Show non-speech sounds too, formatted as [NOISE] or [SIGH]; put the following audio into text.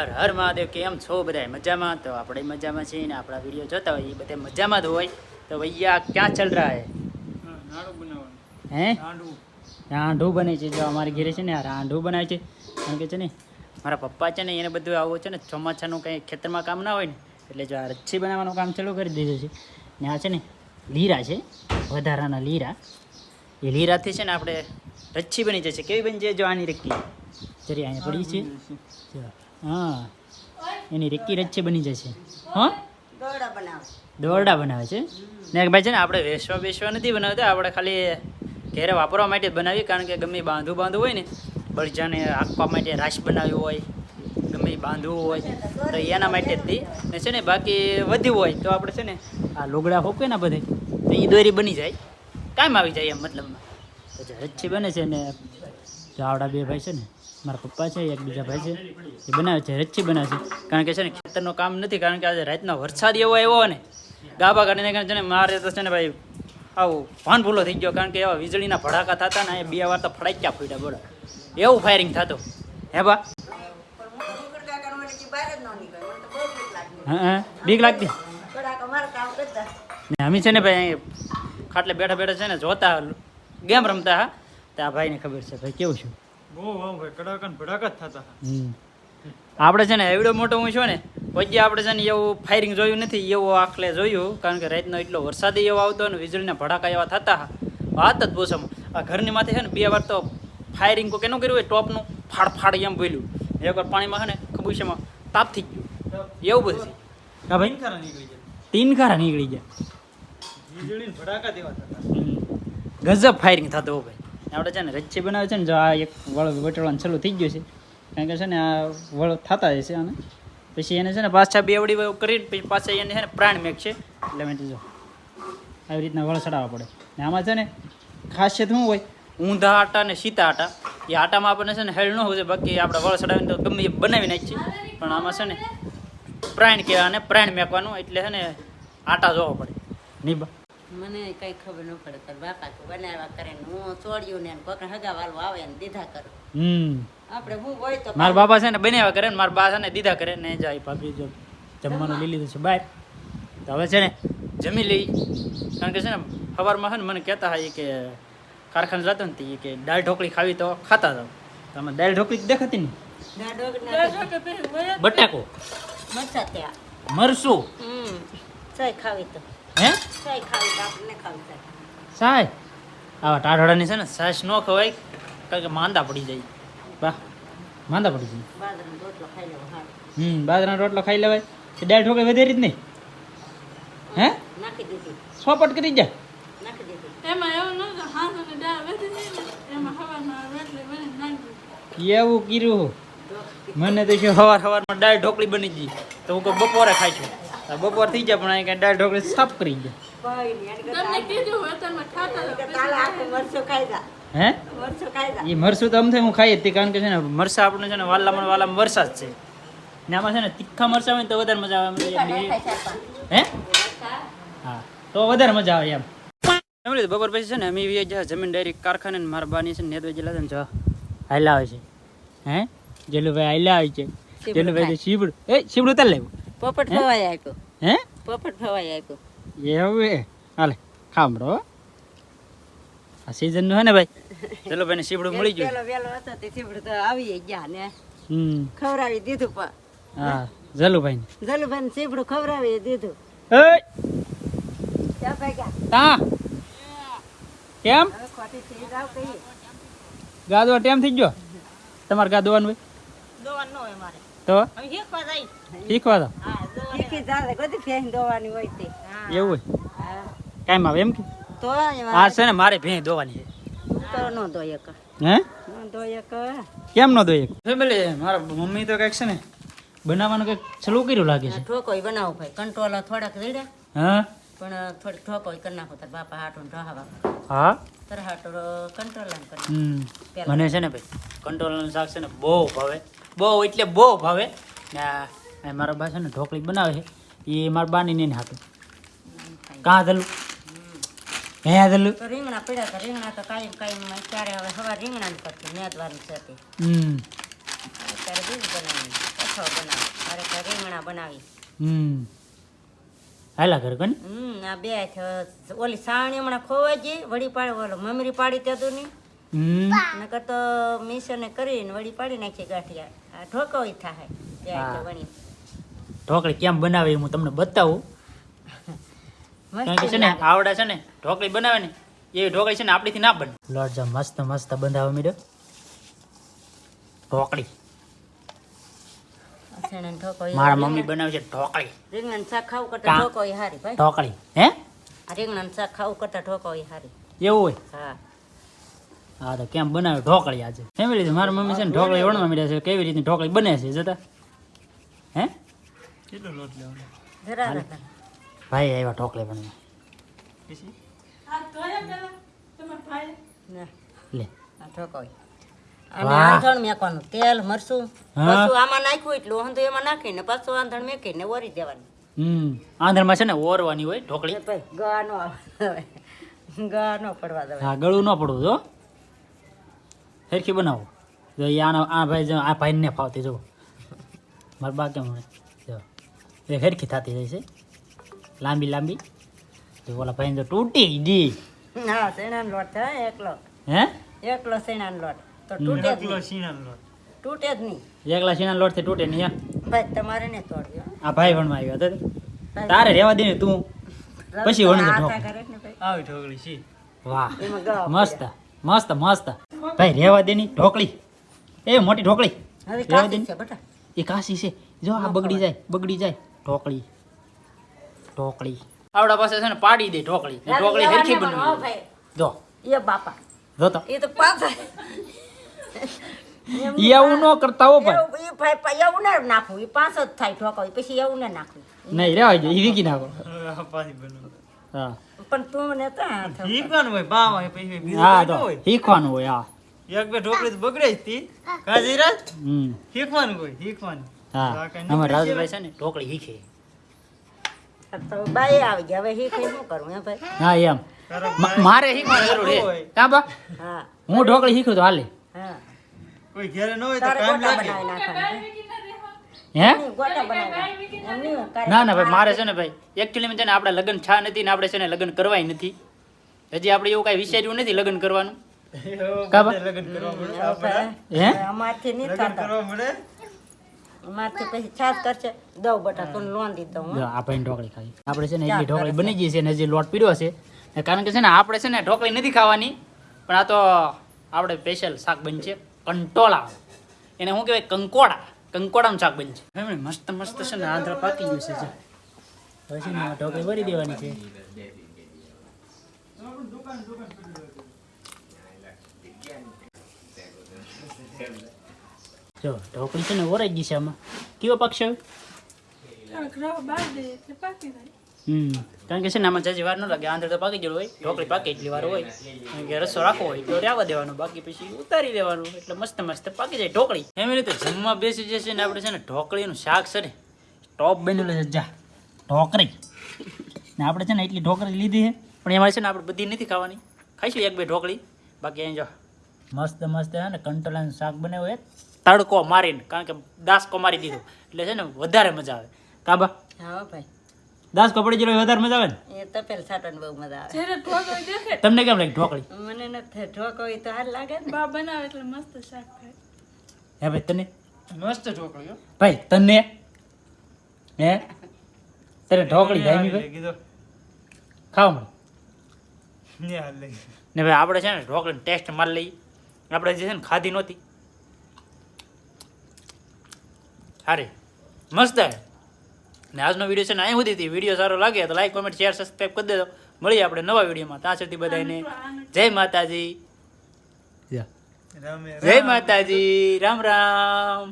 હર હર મહાદેવ કેમ છો? બધા મજામાં? તો આપણે મજામાં છીએ ને આપણા વીડિયો જોતા હોય એ બધા મજામાં જ હોય. તો ભૈયા ક્યાં ચલ રહા હે? હે રાંઢું બને છે જો અમારી ઘરે છે ને આ રાંઢું બનાવે છે. કારણ કે છે ને મારા પપ્પા છે ને એને બધું આવું છે ને ચોમાસાનું કંઈ ખેતરમાં કામ ના હોય ને એટલે જો આ રચ્છી બનાવવાનું કામ ચાલુ કરી દીધું છે. ને આ છે ને લીરા છે વધારાના લીરા. એ લીરાથી છે ને આપણે રચ્છી બની જશે કેવી બની જાય જો આની રક્કી જરી અહીંયા પડી છે. હા. એની રેકી રચ્છી બની જશે. હા? દોરડા બનાવે. દોરડા બનાવે છે? ને ભાઈ છે ને આપણે વેસવા બેસવા નથી બનાવતા આપણે ખાલી ઘેરે વાપરવા માટે જ બનાવીએ કારણ કે ગમે બાંધવું બાંધવું હોય ને બળજાને આંકવા માટે રાશ બનાવ્યું હોય ગમે બાંધવું હોય તો એના માટે જ ને છે ને બાકી વધ્યું હોય તો આપણે છે ને આ લોગડા હોકે ને બધે તો એ દોરી બની જાય. કામ આવી જાય એમ મતલબમાં. રચ્છી બને છે ને જાવડા બે ભાઈ છે ને મારા પપ્પા છે, એક બીજા ભાઈ છે, એ બનાવે છે, રચ્છી બનાવે છે. કારણ કે છે ને, ખેતરનું કામ નથી, કારણ કે આજે રાતનો વરસાદ એવો આવ્યો ને ગાબા કાઢીને કારણે છે ને, મારે તો છે ને ભાઈ, આવું ભાન ભૂલો થઈ ગયો, કારણ કે એવા વીજળીના ભડાકા થતા ને બે વાર તો ફડાક્યા ફૂટ્યા બોલો. એવું ફાયરિંગ થતું. હે બા? હું બીક લાગતી? ને અમે છે ને ભાઈ ખાટલે બેઠા બેઠા છે ને, જોતા, ગેમ રમતા, હા. તો આ ભાઈને ખબર છે, ભાઈ, કેવું છું? આપણે છે ને એવડો મોટો હું છું ને પછી આપણે છે ને એવું ફાયરિંગ જોયું નથી એવું આખલે જોયું કારણ કે રાતનો એટલો વરસાદ એવો આવતો ને વીજળીના ભડાકા એવા થતા વાત જ પૂછવામાં આ ઘરની માથે છે ને બે વાર તો ફાયરિંગ કોઈ કેનું કર્યું હોય ટોપનું ફાડ ફાડ એમ બોલ્યું. એકવાર પાણીમાં છે ને ખબુશેમાં તાપ થઈ ગયું. એવું બધું હા ભાઈ ખરા નીકળી ગયા. તીન ખારા નીકળી ગયા. વીજળી ભડાકા દેવા થતા. ગજબ ફાયરિંગ થતો હો ભાઈ. આપણે છે ને રચ્ચી બનાવે છે ને, જો આ એક વળ વટવાનું ચાલુ થઈ ગયું છે. કારણ કે છે ને આ વળ થતા જશે અને પછી એને છે ને પાછા બેવડી કરીને પછી પાછા એને છે ને પ્રાણ મેક છે એટલે મેં જો, આવી રીતના વળ ચડાવવા પડે. ને આમાં છે ને ખાસિયત શું હોય? ઊંધા આટા ને સીતા આટા. એ આટામાં આપણને છે ને હેલ ન હોય બાકી આપણે વળ ચડાવીને તો ગમે એ બનાવી નાખીએ. પણ આમાં છે ને પ્રાણ કહેવાય અને પ્રાણ મેકવાનું, એટલે છે ને આટા જોવા પડે. બા. મને કઈ ખબર ન પડે તાર બાપા તો બનાવ્યા કરે ને હું છોડ્યું ને કોક હગા વાળો આવે ને દીધા કરું. હમ. આપણે હું હોય તો મારા બાપા છે ને બનાવ્યા કરે ને મારા બા છે ને દીધા કરે ને જાય ભાભી જો જમવાનું લઈ લીધું છે બહાર. તો હવે છે ને જમી લઈ. કારણ કે છે ને સવારમાં છે ને મને કહેતા હોય કે કારખાને જતો ને એ કે દાળ ઢોકળી ખાવી તો ખાતા હતા. તમે દાળ ઢોકળી દેખાતી ને બટાકો. મરચા મરસું હમ. ખાવી તો. હે? તો સાય આવા ટાઢોડાની છે ને સાસ ન ખવાય કારણ કે માંદા પડી જાય. બા માંદા પડી જાય. બાજરાનો રોટલો ખાઈ લેવો હા. હમ બાજરાનો રોટલો ખાઈ લેવાય. કે દાળ ઢોકળી વધેરી જ નહીં. હે? નાખી દીધી. સોપટ કરી જા. નાખી દીધી. એમાં એવું કર્યું મને તો શું સવાર સવારમાં દાળ ઢોકળી બની ગઈ. તો હું કહું બપોરે ખાઈશું. તો બપોર થઈ જાય પણ અહીં દાળ ઢોકળી સાફ કરી કોઈ હાલ જા. હે? મરચું ખાઈ જા. એ મરસું તો અમથે હું ખાઈ હતી કારણ કે છે ને મરસા આપણે છે ને વાલામાં વાલામાં વરસા જ છે. ને આમાં છે ને તીખા મરસા હોય તો વધારે મજા આવે હે? હા તો વધારે મજા આવે એમ. એમ બપોર પછી છે ને અમે જમીન ડાયરેક્ટ કારખાને મારા બાની છે ને નેદવા જેલા છે ને જો આવે છે. હે? જેલુભાઈ હાલ્યા આવે છે. જેલુભાઈ શીબડું. એ શીબડું તાર લેવું. પોપટ? ફવાઈ આપ્યો. હે? પોપટ ફવાઈ આપ્યો. એવું એ? હાલે ખામડો આ સીઝનનું હે ને ભાઈ? [LAUGHS] ચલો ભાઈ સીબડું મળી ગયું. પેલો વેલો હતો તે સીબડું તો આવી ગયા ને. હમ. ખવડાવી દીધું પણ. હા જલુભાઈ ને જલુભાઈ સીબડું ખવડાવી દીધું. એ ક્યાં ભાગ્યા? તા. કેમ? ખોટી થઈ જાવ કઈ ગાદો ટેમ થઈ ગયો? તમારે ગાદવાનું હોય? દોવાનું હોય મારે. તો? હવે શીખવા જાય. શીખવા દો. બધી દોવાની હોય તે. એવું હોય. આવે એમ કે? તો આ છે ને મારે ભેં દોવાની છે. તો નો દોય ક હે? નો દોય ક કેમ નો દોય ફેમિલી મારા મમ્મી તો કંઈક છે ને બનાવવાનું કંઈક ચાલુ કર્યું લાગે છે. ઠોકોય બનાવો ભાઈ. કંટ્રોલ થોડાક રેડ્યા. હા? પણ થોડીક ઠોકોય કરી નાખો તાર બાપા હાટું ઢહાવા હા? તાર હાટું કંટ્રોલ કરી. મને છે ને ભાઈ કંટ્રોલ શાક છે ને બહુ ભાવે. બહુ એટલે બહુ ભાવે. ને આ મારા બા છે ને ઢોકળી બનાવે છે. એ મારા બાની ને હાથે કાં ધલું? હે દલું તો રીંગણા પડ્યા તો રીંગણા તો કાયમ કાયમ ત્યારે હવે હવા રીંગણા જ કરતી નેદવાની છે તે. હમ. અત્યારે બીજ બનાવી કઠો બનાવી. તો રીંગણા બનાવી. હમ. હાલા ઘર કોને? હમ આ બે ઓલી સાણી હમણાં ખોવાઈ ગઈ વળી પાડી ઓલો મમરી પાડી તેતું નહીં હમ. નકર તો મિશને કરીને વળી પાડી નાખી ગાંઠિયા. આ ઢોકોઈ થાય વણી. ઢોકળી કેમ બનાવે હું તમને બતાવું? કારણ કે છે ને આવડે છે ને ઢોકળી બનાવે ને એવી ઢોકળી છે ને આપણીથી ના બને. લોટ જા મસ્ત મસ્ત બંધાવા મીડો. ઢોકળી. મારા મમ્મી બનાવે છે ઢોકળી. રીંગણ શાક ખાવું કરતા ઢોકોઈ હારી ભાઈ. ઢોકળી. હે? રીંગણ શાક ખાવું કરતા ઢોકોઈ હારી. એવું હોય? હા. હા તો કેમ બનાવે ઢોકળી આજે? ફેમિલી મારા મમ્મી છે ને ઢોકળી વણવા મીડ્યા છે. કેવી રીતે ઢોકળી બને છે જતા? હે? કેટલો લોટ લેવાનો? જરા. ભાઈ આવ્યા ઢોકળી બનવા. પછી? આ ધોયા પેલા. તમારા ભાઈ? ના. લે. આ ઢોકોઈ અને. આંધણ મેકવાનું. તેલ મરચું. પાછું આમાં નાખ્યું એટલું. હંધું એમાં નાખીને પાછું આંધણ મેકીને ઓરી દેવાનું. હમ. આંધણમાં છે ને ઓરવાની હોય ઢોકળી. ભાઈ ગા નો આવે. ગા ન પડવા હા ગળું ન પડવું જો. ફેરખી બનાવો. જો આના આ ભાઈ જો આ ભાઈને ને ફાવતી જો. મારા બા કેમ હોય? એ સરખી થતી જાય છે. લાંબી લાંબી. તો ઓલા ભાઈ તો તૂટી ગઈ. હા શેણાનો લોટ છે એકલો. હે? એકલો શેણાનો લોટ. તો તૂટે એકલો નહીં. લોટ. તૂટે જ નહીં. એકલા સેણાનો લોટથી તૂટે નહીં ભાઈ તમારે ને તોડ્યો આ ભાઈ ભણવા આવ્યો હતો તારે રહેવા દે ને તું. પછી વણજો ઢોક. આટા કરે ને ભાઈ આવી ઢોકળી છે. વાહ. મસ્ત મસ્ત મસ્ત. ભાઈ રહેવા દે ની ઢોકળી. એ મોટી ઢોકળી. હવે રહેવા દે છે બેટા. એ કાશી છે. જો આ બગડી જાય બગડી જાય. ઢોકળી. ઢોકળી. આવડા પાસે છે ને પાડી દે ઢોકળી. ઢોકળી હરખી બનવા, જો. એ બાપા. જો તો. એ તો પાછા. એવું ન કરતા હો ભાઈ એવું ભાઈ એવું ના નાખવું. એ પાંચ જ થાય ઢોકળી પછી એવું ના નાખવું. નહીં રે દે એ વીકી નાખો. હા પણ તું મને તો શીખવાનું હોય બા હોય પછી બીજું હા તો. શીખવાનું હોય હા. એક બે ઢોકળી તો બગડે જ તી. કાજીરા હમ. શીખવાનું હોય શીખવાનું હા. અમારા રાજુભાઈ છે? ને ઢોકળી શીખે. તો બાઈ આવી ગયા હવે શીખી શું કરવું હે ભાઈ? હા એમ. મારે શીખવાની જરૂર છે. કા બા. હા. હું ઢોકળી શીખું તો હાલે. હા. કોઈ ઘેરે ન હોય તો કામ લાગે. હે. ના ના ભાઈ મારે છે ને ભાઈ એકચ્યુઅલી છે ને આપણે લગ્ન છા નથી ને આપણે છે ને લગ્ન કરવાય નથી. હજી આપણે એવું કાંઈ વિચાર્યું નથી લગ્ન કરવાનું. કા બા? લગ્ન કરવા મળે હે? અમારથી નહીં લગ્ન અમારથી પછી છાસ કરશે. દઉં બટા તું લોન દીધો હું. જો ઢોકળી ખાવી. આપણે છે ને એટલી ઢોકળી બની ગઈ છે ને હજી લોટ પીડ્યો છે. કારણ કે છે ને આપણે છે ને ઢોકળી નથી ખાવાની પણ આ તો આપણે સ્પેશિયલ શાક બનશે. કંટોળા એને શું કહેવાય? કંકોડા. કંકોડાનું શાક બનશે. મસ્ત મસ્ત છે ને આંધ્ર પાકી ગયું છે. ને ઢોકળી ભરી દેવાની છે. જો ઢોકળી છે ને ઓરાઈ ગઈ છે આમાં. કેવો પાકશે હમ કારણ કે છે ને આમાં જાજી વાર ન લાગે આંધળ તો પાકી જવું હોય ઢોકળી પાકે એટલી વાર હોય. કારણ કે રસો રાખવો હોય તો રહેવા દેવાનો બાકી પછી ઉતારી દેવાનું એટલે મસ્ત મસ્ત પાકી જાય ઢોકળી. એમ રીતે જમવા બેસી જશે ને આપણે છે ને ઢોકળીનું શાક છે ને ટોપ બનેલું છે જા ઢોકળી. ને આપણે છે ને એટલી ઢોકળી લીધી છે પણ એમાં છે ને આપણે બધી નથી ખાવાની. ખાઈશું એક બે ઢોકળી. બાકી અહીં જો મસ્ત મસ્ત હે ને કંટોલાનું શાક બનાવ્યું હોય તડકો મારીને કારણ કે દાસકો મારી દીધો. એટલે છે ને વધારે મજા આવે. કાબા? હા ભાઈ. દાસ કપડી ગયેલો વધારે મજા આવે ને? એ તપેલ સાટન બહુ મજા આવે. જ્યારે ઢોકળી દેખે. તમને કેમ લાગે ઢોકળી? મને નથી ઠોકો ઢોકળી તો હાલ લાગે ને. બા બનાવે એટલે મસ્ત શાક થાય. હે ભાઈ તને? મસ્ત ઢોકળી હો. ભાઈ તને? હે? તને ઢોકળી જામી ભાઈ? કીધું ખાવ મને ને હાલ લઈ ને ભાઈ આપણે છે ને ઢોકળીનો ટેસ્ટ મારી લઈએ. આપણે જે છે ને ખાધી નહોતી. સારી મસ્ત હે. ને આજનો વીડિયો છે ને અહીં સુધી હતી વીડિયો સારો લાગે તો લાઈક કોમેન્ટ શેર સબસ્ક્રાઈબ કરી દેજો. મળીએ આપણે નવા વિડીયોમાં ત્યાં સુધી બધાને જય માતાજી. જય માતાજી. રામ રામ.